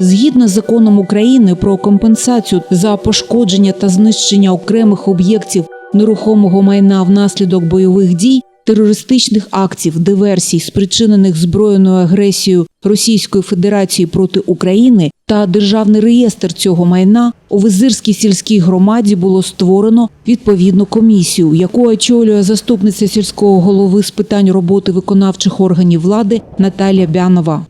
Згідно з законом України про компенсацію за пошкодження та знищення окремих об'єктів нерухомого майна внаслідок бойових дій, терористичних актів, диверсій, спричинених збройною агресією Російської Федерації проти України та державний реєстр цього майна у Визирській сільській громаді було створено відповідну комісію, яку очолює заступниця сільського голови з питань роботи виконавчих органів влади Наталія Бянова.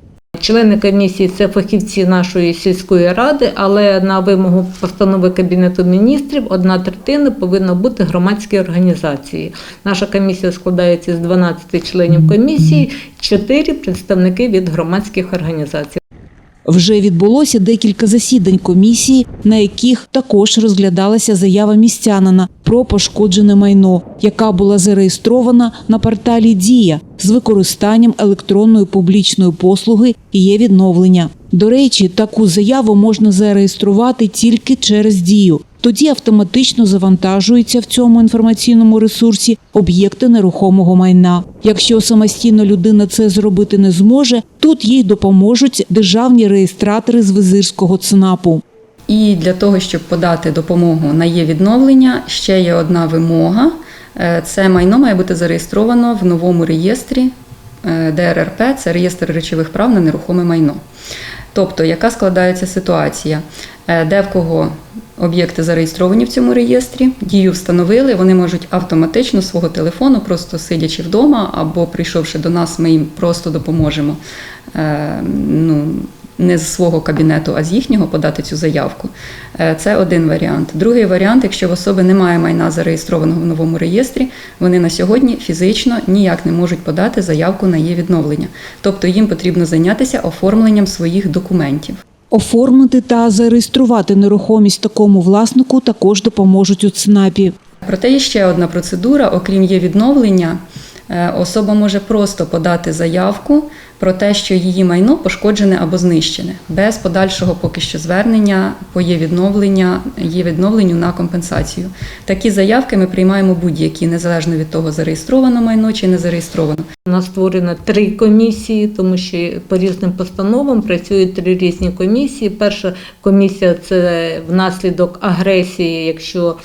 Члени комісії це фахівці нашої сільської ради, але на вимогу постанови Кабінету міністрів одна третина повинна бути громадські організації. Наша комісія складається з 12 членів комісії, 4 представники від громадських організацій. Вже відбулося декілька засідань комісії, на яких також розглядалася заява містянина про пошкоджене майно, яка була зареєстрована на порталі Дія з використанням електронної публічної послуги є відновлення. До речі, таку заяву можна зареєструвати тільки через дію. Тоді автоматично завантажуються в цьому інформаційному ресурсі об'єкти нерухомого майна. Якщо самостійно людина це зробити не зможе, тут їй допоможуть державні реєстратори з визирського ЦНАПу. І для того, щоб подати допомогу на є відновлення, ще є одна вимога. Е, Це майно має бути зареєстровано в новому реєстрі е, ДРРП, це реєстр речових прав на нерухоме майно. Тобто, яка складається ситуація, де в кого об'єкти зареєстровані в цьому реєстрі, дію встановили, вони можуть автоматично свого телефону, просто сидячи вдома або прийшовши до нас, ми їм просто допоможемо. е, Ну, не з свого кабінету, а з їхнього подати цю заявку. Е, Це один варіант. Другий варіант, якщо в особи немає майна зареєстрованого в новому реєстрі, вони на сьогодні фізично ніяк не можуть подати заявку на її відновлення. Тобто їм потрібно зайнятися оформленням своїх документів. Оформити та зареєструвати нерухомість такому власнику також допоможуть у ЦНАПі. Проте є ще одна процедура, окрім є відновлення. е, Особа може просто подати заявку про те, що її майно пошкоджене або знищене, без подальшого поки що звернення по є відновлення, є відновленню на компенсацію. Такі заявки ми приймаємо будь-які, незалежно від того, зареєстровано майно чи не зареєстровано. У нас створено три комісії, тому що по різним постановам працюють три різні комісії. Перша комісія це внаслідок агресії, якщо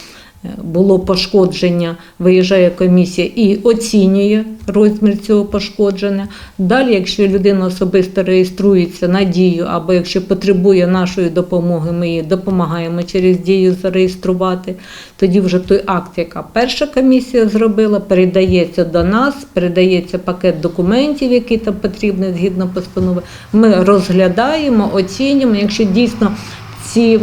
було пошкодження, виїжджає комісія і оцінює розмір цього пошкодження. Далі, якщо людина особисто реєструється на дію, або якщо потребує нашої допомоги, ми їй допомагаємо через дію зареєструвати. Тоді вже той акт, яка перша комісія зробила, передається до нас, передається пакет документів, які там потрібні згідно постанови. Ми розглядаємо, оцінюємо. Якщо дійсно ці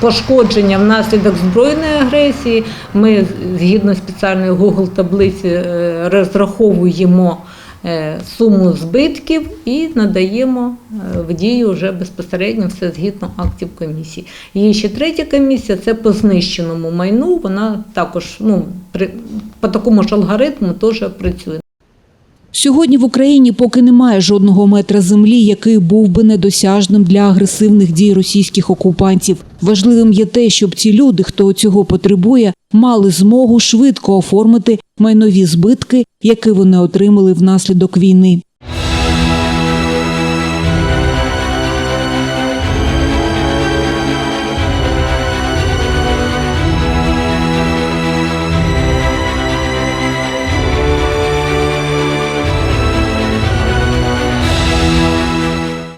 пошкодження внаслідок збройної агресії, ми згідно спеціальної Google таблиці е, розраховуємо е, суму збитків і надаємо е, в дію вже безпосередньо все згідно актів комісії. Є ще третя комісія це по знищеному майну. Вона також ну, при, по такому ж алгоритму теж працює. Сьогодні в Україні поки немає жодного метра землі, який був би недосяжним для агресивних дій російських окупантів. Важливим є те, щоб ці люди, хто цього потребує, мали змогу швидко оформити майнові збитки, які вони отримали внаслідок війни.